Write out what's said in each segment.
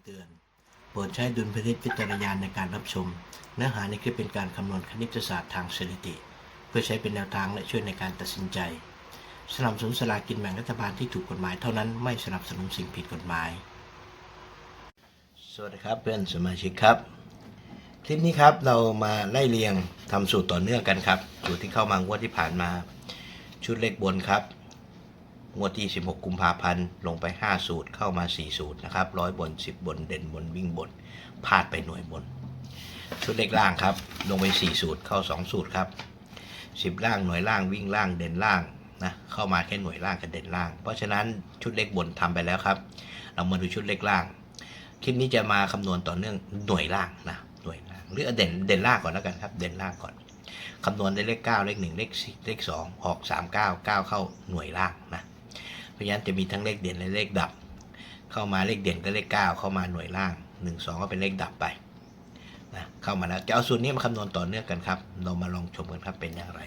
ำเตือน โปรดใช้ดุลพินิจวิจารณาในการรับชม เนื้อหาในคลิปเป็นการคำนวณคณิตศาสตร์ทางสถิติ เพื่อใช้เป็นแนวทางและช่วยในการตัดสินใจ สนับสนุนสลากินแบ่งรัฐบาลที่ถูกกฎหมายเท่านั้นไม่สนับสนุนสิ่งผิดกฎหมาย สวัสดีครับเพื่อนสมาชิกครับ คลิปนี้ครับเรามาไล่เรียงทำสูตรต่อเนื่องกันครับ สูตรที่เข้ามางวดที่ผ่านมา ชุดเลขบนครับ งวดที่ 16 กุมภาพันธ์ ลงไป 5 สูตร เข้ามา 4 สูตรนะครับร้อยบน 10 บน เด่นบน วิ่งบน พลาดไปหน่วยบน ชุดเลขล่างครับ ลงไป 4 สูตร เข้า 2 สูตรครับ 10 ล่าง หน่วยล่าง วิ่งล่าง เด่นล่าง นะ เข้ามาแค่หน่วยล่างกับเด่นล่าง เพราะฉะนั้นชุดเลขบนทำไปแล้วครับ เรามาดูชุดเลขล่าง คลิปนี้จะมาคำนวณต่อเนื่องหน่วยล่างนะ หน่วยล่าง หรือเอาเด่น เด่นล่างก่อนแล้วกันครับ เด่นล่างก่อนคำนวณได้เลข 9 เลข 1 เลข4เลข 2 ออก 3 9 9 เข้าหน่วยล่างนะ ราะฉะนั้นจะมีทั้งเลขเด่นและเลขดับ เข้ามาเลขเด่นก็เลข 9 เข้ามาหน่วยล่าง 1 2 ก็เป็นเลขดับไปนะเข้ามาแล้วจะเอาสูตรนี้มาคำนวณต่อเนื่องกันครับ เรามาลองชมกันครับเป็นอย่างไร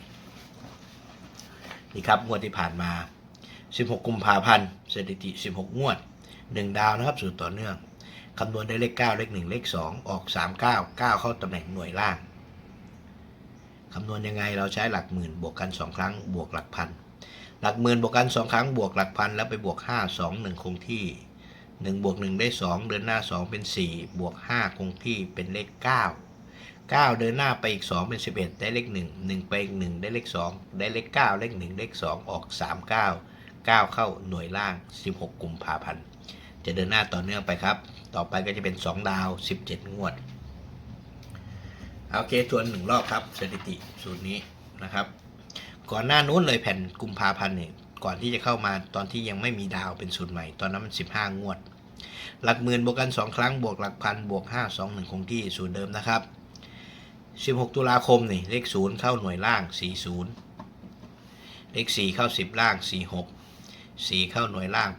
นี่ครับงวดที่ผ่านมา 16 กุมภาพันธ์สถิติ 16 งวด 1 ดาวนะครับสูตรต่อเนื่องคำนวณได้เลข 9 เลข 1 เลข 2 ออก 3 9 9 เข้าตำแหน่งหน่วยล่างคำนวณยังไงเราใช้หลักหมื่นบวกกัน 2 ครั้งบวกหลักพัน หลักหมื่นบวกกัน2ครั้งบวกหลักพันแล้วไปบวก5 2 1คงที่1บวก1ได้2เดินหน้า2เป็น4บวก5คงที่เป็นเลข9 9เดินหน้าไปอีก2เป็น11ได้เลข1 1ไปอีก1ได้เลข2ได้เลข9เลข1เลข2ออก3 9 9เข้าหน่วยล่าง16กุมภาพันธ์จะเดินหน้าต่อเนื่องไปครับ ต่อไปก็จะเป็น2ดาว17งวดโอเคทวนหนึ่งรอบครับสถิติสูตรนี้นะครับ ก่อนหน้านู้นเลยแผ่นกุมภาพันธ์เนี่ยก่อนที่จะเข้ามาตอนที่ยังไม่มีดาวเป็นสูตรใหม่ ตอนนั้นมัน15งวด หลักหมื่นบวกกัน2ครั้งบวกหลักพันบวก5 2 1คงที่สูตรเดิมนะครับ16ตุลาคมนี่เลข0เข้าหน่วยล่าง40เลข4เข้า10ล่าง46 4เข้าหน่วยล่าง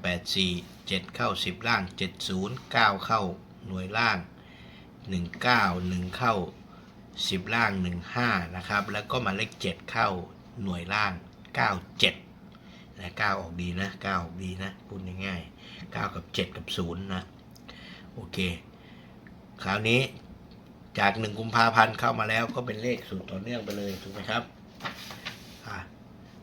84 7เข้า10ล่าง70 9เข้าหน่วยล่าง19 1เข้า10ล่าง15นะครับ แล้วก็มาเลข7เข้า หน่วยล่าง 97 นะ 9 ออกดีนะ 9 ออกดีนะ พูดง่ายๆ 9 กับ 7 กับ 0 นะ โอเค คราวนี้จาก 1 กุมภาพันธ์เข้ามาแล้วก็เป็นเลขสูตรต่อเนื่องไปเลย ถูกไหมครับ อะ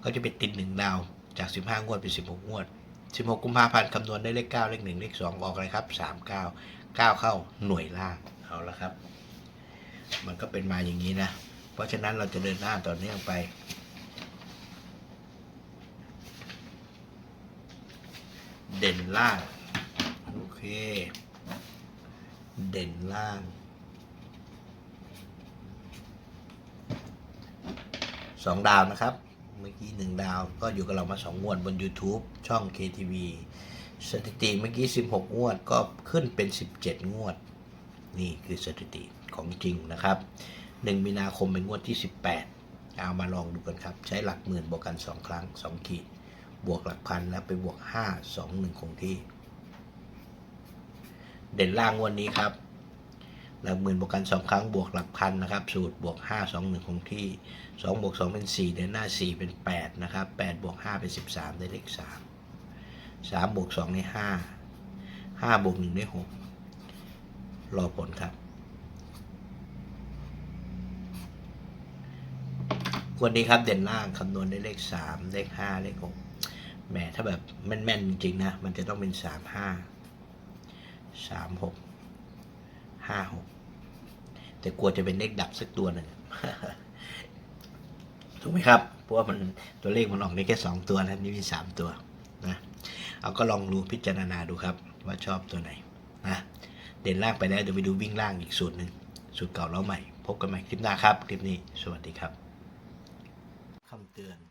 ก็จะเป็นติด 1 ดาว จาก 15 งวดเป็น 16 งวด 16 กุมภาพันธ์คำนวณได้เลข 9 เลข 1 เลข 2 ออกอะไรครับ 3 9 9 เข้าหน่วยล่าง เอาละครับ มันก็เป็นมาอย่างนี้นะ เพราะฉะนั้นเราจะเดินหน้าต่อเนื่องไป เด่นล่าง โอเค เด่นล่างสองดาวนะครับ เมื่อกี้หนึ่งดาวก็อยู่กับเรามาสองงวดบน YouTube ช่อง KTV สถิติเมื่อกี้ 16 งวดก็ขึ้นเป็น 17 งวด นี่คือสถิติของจริงนะครับ 1 มีนาคมเป็นงวดที่ 18 เอามาลองดูกันครับ ใช้หลักหมื่นบวกกัน 2 ครั้ง 2 ขีด บวกหลักพันแล้วไปบวก 5 2 1 คงที่ เด่นล่างวดนี้ครับ หลักหมื่นบวกกัน 2 ครั้งบวกหลักพันนะครับ สูตรบวก 5 2 1 คงที่ 2 บวก 2 เป็น 4 เดินหน้า 4 เป็น 8 นะครับ 8 บวก 5 เป็น 13 ได้เลข 3 3 บวก 2 ได้ 5 5 บวก 1 ได้ 6 รอผลครับวันนี้ครับเด่นล่างคำนวณได้เลข 3 เลข 5 เลข 6 แหมถ้าแบบแม่นๆจริงๆนะ มันจะต้องเป็น3 5 3 6 5 6แต่กลัวจะเป็นเลขดับสักตัวหนึ่งถูกไหมครับ เพราะว่ามันตัวเลขมันออกได้แค่2ตัวนะนี่มี3ตัวนะเอาก็ลองดูพิจารณาดูครับ ว่าชอบตัวไหนนะเด่นล่างไปแล้วเดี๋ยวไปดูวิ่งล่างอีกสูตรหนึ่งสูตรเก่าแล้วใหม่ พบกันใหม่คลิปหน้าครับ คลิปนี้ สวัสดีครับคำเตือน